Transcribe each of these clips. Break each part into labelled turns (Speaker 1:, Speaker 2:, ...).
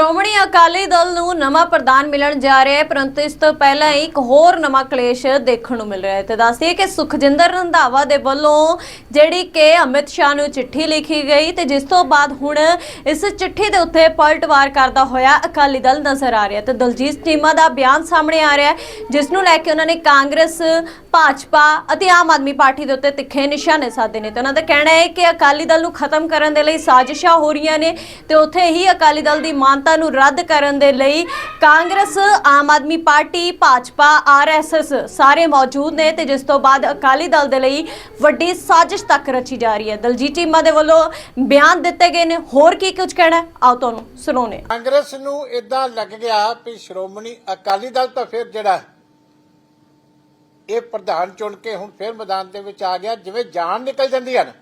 Speaker 1: ਸ਼੍ਰੋਮਣੀ ਅਕਾਲੀ ਦਲ ਨੂੰ ਨਵਾਂ ਪ੍ਰਧਾਨ ਮਿਲਣ ਜਾ ਰਿਹਾ ਹੈ, ਪਰੰਤੂ ਇਸ ਤੋਂ ਪਹਿਲਾਂ ਹੀ ਇੱਕ ਹੋਰ ਨਵਾਂ ਕਲੇਸ਼ ਦੇਖਣ ਨੂੰ ਮਿਲ ਰਿਹਾ ਹੈ। ਤੇ ਦੱਸਦੀਏ ਕਿ ਸੁਖਜਿੰਦਰ ਰੰਧਾਵਾ ਦੇ ਵੱਲੋਂ ਜਿਹੜੀ ਕਿ ਅਮਿਤ ਸ਼ਾਹ ਨੂੰ ਚਿੱਠੀ ਲਿਖੀ ਗਈ ਤੇ ਜਿਸ ਤੋਂ ਬਾਅਦ ਹੁਣ ਇਸ ਚਿੱਠੀ ਦੇ ਉੱਤੇ ਪਲਟਵਾਰ ਕਰਦਾ ਹੋਇਆ ਅਕਾਲੀ ਦਲ ਨਜ਼ਰ ਆ ਰਿਹਾ ਤੇ ਦਲਜੀਤ ਚੀਮਾ ਦਾ ਬਿਆਨ ਸਾਹਮਣੇ ਆ ਰਿਹਾ ਹੈ, ਜਿਸ ਨੂੰ ਲੈ ਕੇ ਉਹਨਾਂ ਨੇ ਕਾਂਗਰਸ, ਭਾਜਪਾ ਅਤੇ ਆਮ ਆਦਮੀ ਪਾਰਟੀ ਦੇ ਉੱਤੇ ਤਿੱਖੇ ਨਿਸ਼ਾਨੇ ਸਾਧੇ ਨੇ। ਤੇ ਉਹਨਾਂ ਦਾ ਕਹਿਣਾ ਹੈ ਕਿ ਅਕਾਲੀ ਦਲ ਨੂੰ ਖਤਮ ਕਰਨ ਦੇ ਲਈ ਸਾਜ਼ਿਸ਼ਾਂ ਹੋ ਰਹੀਆਂ ਨੇ ਤੇ ਉੱਥੇ ਹੀ ਅਕਾਲੀ ਦਲ ਦੀ ਮਾਨਤਾ ਨੂੰ ਰੱਦ ਕਰਨ ਦੇ ਲਈ Congress, Aam Aadmi party, Bhajpa, RSS ਸਾਰੇ ਮੌਜੂਦ ਨੇ ਤੇ ਜਿਸ ਤੋਂ ਬਾਅਦ ਅਕਾਲੀ ਦਲ ਦੇ ਲਈ ਵੱਡੀ ਸਾਜ਼ਿਸ਼ ਤੱਕ ਰਚੀ ਜਾ ਰਹੀ ਹੈ। ਦਲਜੀਤ ਚੀਮਾ ਦੇ ਵੱਲੋਂ ਬਿਆਨ ਦਿੱਤੇ ਗਏ ਨੇ। ਹੋਰ ਕੀ ਕੁਝ ਕਹਿਣਾ ਆਓ ਤੁਹਾਨੂੰ ਸੁਣਾਉਂਦੇ
Speaker 2: ਕਾਂਗਰਸ ਨੂੰ ਇਦਾਂ ਲੱਗ ਗਿਆ ਵੀ ਸ਼੍ਰੋਮਣੀ ਅਕਾਲੀ ਦਲ ਤਾਂ ਫਿਰ ਜਿਹੜਾ ਇਹ ਪ੍ਰਧਾਨ ਚੁਣ ਕੇ ਹੁਣ ਫਿਰ ਮੈਦਾਨ ਦੇ ਵਿੱਚ ਆ ਗਿਆ, ਜਿਵੇਂ ਜਾਨ ਨਿਕਲ ਜਾਂਦੀ ਹੈ ਨਾ।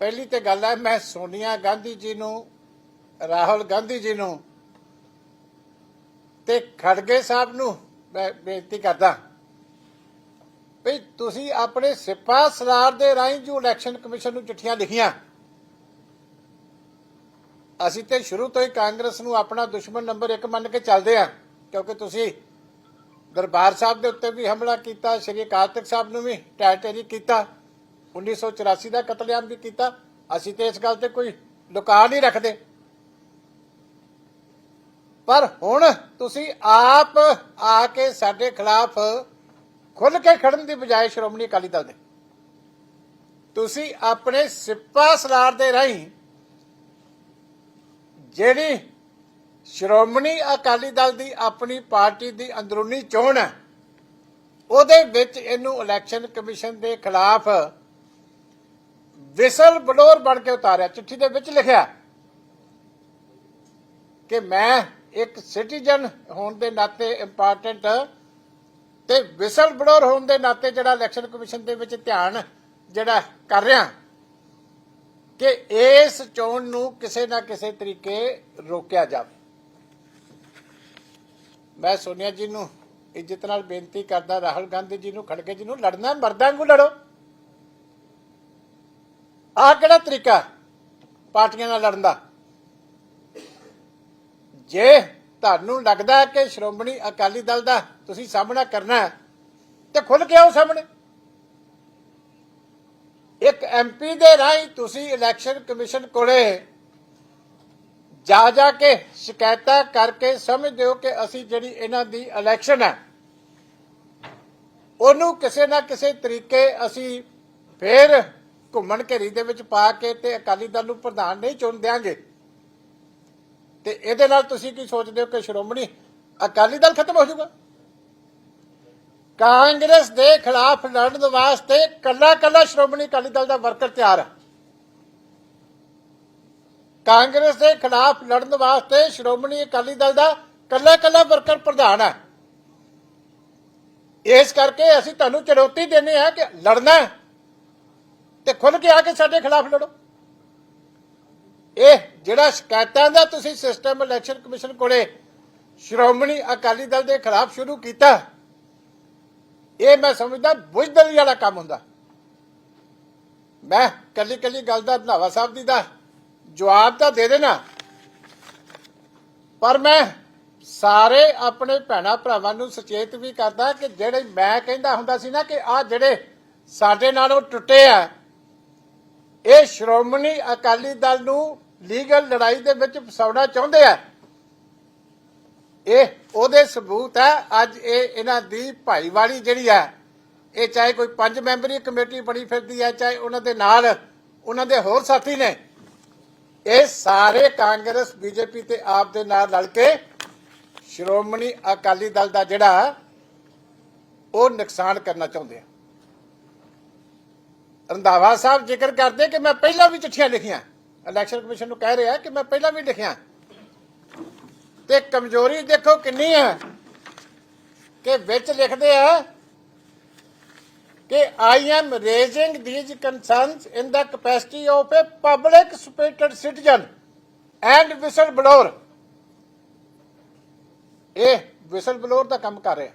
Speaker 2: ਪਹਿਲੀ ਤੇ ਗੱਲ ਹੈ, ਮੈਂ ਸੋਨੀਆ ਗਾਂਧੀ ਜੀ ਨੂੰ, ਰਾਹੁਲ ਗਾਂਧੀ ਜੀ ਨੂੰ ਤੇ ਖੜਗੇ ਸਾਹਿਬ ਨੂੰ ਮੈਂ ਬੇਨਤੀ ਕਰਦਾ ਵੀ ਤੁਸੀਂ ਆਪਣੇ ਸਿਪਾ ਸਲਾਰ ਦੇ ਰਾਹੀਂ ਜੋ ਇਲੈਕਸ਼ਨ ਕਮਿਸ਼ਨ ਨੂੰ ਚਿੱਠੀਆਂ ਲਿਖੀਆਂ, ਅਸੀਂ ਤੇ ਸ਼ੁਰੂ ਤੋਂ ਹੀ ਕਾਂਗਰਸ ਨੂੰ ਆਪਣਾ ਦੁਸ਼ਮਣ ਨੰਬਰ 1 ਮੰਨ ਕੇ ਚੱਲਦੇ ਆ ਕਿਉਂਕਿ ਤੁਸੀਂ ਦਰਬਾਰ ਸਾਹਿਬ ਦੇ ਉੱਤੇ ਵੀ ਹਮਲਾ ਕੀਤਾ, ਸ਼੍ਰੀ ਅਕਾਲ ਤਖਤ ਸਾਹਿਬ ਨੂੰ ਵੀ ਟੈਟੇਰੀ ਕੀਤਾ। 1984 ਦਾ ਕਤਲੇਆਮ ਵੀ ਕੀਤਾ। ਅਸੀਂ ਤੇ ਇਸ ਗੱਲ ਤੇ ਕੋਈ ਲੁਕਾ ਨਹੀਂ ਰੱਖਦੇ। ਪਰ ਹੁਣ ਤੁਸੀਂ ਆਪ ਆ ਕੇ ਸਾਡੇ ਖਿਲਾਫ ਖੁੱਲ ਕੇ ਖੜਨ ਦੀ ਬਜਾਏ ਸ਼੍ਰੋਮਣੀ ਅਕਾਲੀ ਦਲ ਦੇ। ਤੁਸੀਂ ਆਪਣੇ ਸਿੱਪਾ ਸਲਾਰ ਦੇ ਰਾਹੀਂ ਜਿਹੜੀ ਸ਼੍ਰੋਮਣੀ ਅਕਾਲੀ ਦਲ ਦੀ ਆਪਣੀ ਪਾਰਟੀ ਦੀ ਅੰਦਰੂਨੀ ਚੋਣ ਹੈ, ਉਹਦੇ ਵਿੱਚ ਇਹਨੂੰ ਇਲੈਕਸ਼ਨ ਕਮਿਸ਼ਨ ਦੇ ਖਿਲਾਫ ਵਿਸਲ ਬਲੋਰ ਬਣ ਕੇ ਉਤਾਰਿਆ ਚਿੱਠੀ ਦੇ ਵਿੱਚ ਲਿਖਿਆ ਕਿ ਮੈਂ ਇੱਕ ਸਿਟੀਜ਼ਨ ਹੋਣ ਦੇ ਨਾਤੇ ਇੰਪੋਰਟੈਂਟ ਤੇ ਵਿਸਲ ਬਲੋਰ ਹੋਣ ਦੇ ਨਾਤੇ ਜਿਹੜਾ ਇਲੈਕਸ਼ਨ ਕਮਿਸ਼ਨ ਦੇ ਵਿੱਚ ਧਿਆਨ ਜਿਹੜਾ ਕਰ ਰਿਹਾ ਕਿ ਇਸ ਚੋਣ ਨੂੰ ਕਿਸੇ ਨਾ ਕਿਸੇ ਤਰੀਕੇ ਰੋਕਿਆ ਜਾਵੇ। ਮੈਂ ਸੋਨੀਆ ਜੀ ਨੂੰ ਇੱਜ਼ਤ ਨਾਲ ਬੇਨਤੀ ਕਰਦਾ ਰਾਹੁਲ ਗਾਂਧੀ ਜੀ ਨੂੰ ਖੜਕੇ ਜੀ ਨੂੰ ਲੜਨਾ ਹੈ, ਮਰਦਾਂ ਨੂੰ ਲੜੋ। ਆਹ ਕਿਹੜਾ ਤਰੀਕਾ ਪਾਰਟੀਆਂ ਨਾਲ ਲੜਨ ਦਾ? ਜੇ ਤੁਹਾਨੂੰ ਲੱਗਦਾ ਹੈ ਕਿ ਸ਼੍ਰੋਮਣੀ ਅਕਾਲੀ ਦਲ ਦਾ ਤੁਸੀਂ ਸਾਹਮਣਾ ਕਰਨਾ ਹੈ, ਤੇ ਖੁੱਲ ਕੇ ਆਓ ਸਾਹਮਣੇ। ਇੱਕ ਐਮਪੀ ਦੇ ਰਾਹੀਂ ਤੁਸੀਂ ਇਲੈਕਸ਼ਨ ਕਮਿਸ਼ਨ ਕੋਲੇ ਜਾ ਜਾ ਕੇ ਸ਼ਿਕਾਇਤਾਂ ਕਰਕੇ ਸਮਝਦੇ ਹੋ ਕਿ ਅਸੀਂ ਜਿਹੜੀ ਇਹਨਾਂ ਦੀ ਇਲੈਕਸ਼ਨ ਹੈ, ਉਹਨੂੰ ਕਿਸੇ ਨਾ ਕਿਸੇ ਤਰੀਕੇ ਅਸੀਂ ਫੇਰ ਘੁੰਮਣ ਘੇਰੀ ਦੇ ਵਿੱਚ ਪਾ ਕੇ ਤੇ ਅਕਾਲੀ ਦਲ ਨੂੰ ਪ੍ਰਧਾਨ ਨਹੀਂ ਚੁਣ ਦਿਆਂਗੇ। ਤੇ ਇਹਦੇ ਨਾਲ ਤੁਸੀਂ ਕੀ ਸੋਚਦੇ ਹੋ ਕਿ ਸ਼੍ਰੋਮਣੀ ਅਕਾਲੀ ਦਲ ਖਤਮ ਹੋ ਜਾਊਗਾ? ਕਾਂਗਰਸ ਦੇ ਖਿਲਾਫ ਲੜਨ ਵਾਸਤੇ ਕੱਲਾ ਕੱਲਾ ਸ਼੍ਰੋਮਣੀ ਅਕਾਲੀ ਦਲ ਦਾ ਵਰਕਰ ਤਿਆਰ ਹੈ ਕਾਂਗਰਸ ਦੇ ਖਿਲਾਫ ਲੜਨ ਵਾਸਤੇ ਸ਼੍ਰੋਮਣੀ ਅਕਾਲੀ ਦਲ ਦਾ ਕੱਲਾ ਕੱਲਾ ਵਰਕਰ ਪ੍ਰਧਾਨ ਹੈ ਇਸ ਕਰਕੇ ਅਸੀਂ ਤੁਹਾਨੂੰ ਚੁਣੌਤੀ ਦਿੰਦੇ ਆ ਕਿ ਲੜਨਾ ਤੇ ਖੁੱਲ ਕੇ ਆ ਕੇ ਸਾਡੇ ਖਿਲਾਫ ਲੜੋ। ਇਹ ਜਿਹੜਾ ਸ਼ਿਕਾਇਤਾਂ ਦਾ ਤੁਸੀਂ ਸਿਸਟਮ ਇਲੈਕਸ਼ਨ ਕਮਿਸ਼ਨ ਕੋਲੇ ਸ਼੍ਰੋਮਣੀ ਅਕਾਲੀ ਦਲ ਦੇ ਖਿਲਾਫ ਸ਼ੁਰੂ ਕੀਤਾ, ਇਹ ਮੈਂ ਸਮਝਦਾ ਬੁਝਦਲੀ ਵਾਲਾ ਕੰਮ ਹੁੰਦਾ। ਮੈਂ ਕੱਲੀ ਕੱਲੀ ਗੱਲ ਦਾ ਰੰਧਾਵਾ ਸਾਹਿਬ ਦੀ ਦਾ, ਜਵਾਬ ਤਾਂ ਦੇ ਦੇਣਾ। ਪਰ ਮੈਂ ਸਾਰੇ ਆਪਣੇ ਭੈਣਾ ਭਰਾਵਾਂ ਨੂੰ ਸੁਚੇਤ ਵੀ ਕਰਦਾ ਕਿ ਜਿਹੜੇ ਮੈਂ ਕਹਿੰਦਾ ਹੁੰਦਾ ਸੀ ਨਾ ਕਿ ਆ ਜਿਹੜੇ ਸਾਡੇ ਨਾਲੋਂ ਟੁੱਟੇ ਆ ਇਹ ਸ਼੍ਰੋਮਣੀ ਅਕਾਲੀ ਦਲ ਨੂੰ ਲੀਗਲ ਲੜਾਈ ਦੇ ਵਿੱਚ ਫਸਾਉਣਾ ਚਾਹੁੰਦੇ ਆ। ਇਹ ਉਹਦੇ ਸਬੂਤ ਹੈ ਅੱਜ ਇਹ ਇਹਨਾਂ ਦੀ ਭਾਈਵਾਲੀ ਜਿਹੜੀ ਹੈ ਇਹ ਚਾਹੇ ਕੋਈ ਪੰਜ ਮੈਂਬਰੀ ਕਮੇਟੀ ਬਣੀ ਫਿਰਦੀ ਹੈ ਚਾਹੇ ਉਹਨਾਂ ਦੇ ਨਾਲ ਉਹਨਾਂ ਦੇ ਹੋਰ ਸਾਥੀ ਨੇ, ਇਹ ਸਾਰੇ ਕਾਂਗਰਸ, ਬੀਜੇਪੀ ਤੇ ਆਪ ਦੇ ਨਾਲ ਰਲ ਕੇ ਸ਼੍ਰੋਮਣੀ ਅਕਾਲੀ ਦਲ ਦਾ ਜਿਹੜਾ, ਉਹ ਨੁਕਸਾਨ ਕਰਨਾ ਚਾਹੁੰਦੇ ਆ। ਰੰਧਾਵਾ ਸਾਹਿਬ ਜ਼ਿਕਰ ਕਰਦੇ ਕਿ ਮੈਂ ਪਹਿਲਾਂ ਵੀ ਚਿੱਠੀਆਂ ਲਿਖੀਆਂ। ਇਲੈਕਸ਼ਨ ਕਮਿਸ਼ਨ ਨੂੰ ਕਹਿ ਰਿਹਾ ਕਿ ਮੈਂ ਪਹਿਲਾਂ ਵੀ ਲਿਖਿਆ। ਤੇ ਕਮਜ਼ੋਰੀ ਦੇਖੋ ਕਿੰਨੀ ਹੈ ਕਿ ਵਿੱਚ ਲਿਖਦੇ ਆ ਕਿ I am raising these concerns in the capacity of a public spirited citizen and whistleblower ਇਹ ਵਿਸਲ ਬਲੋਰ ਦਾ ਕੰਮ ਕਰ ਰਿਹਾ।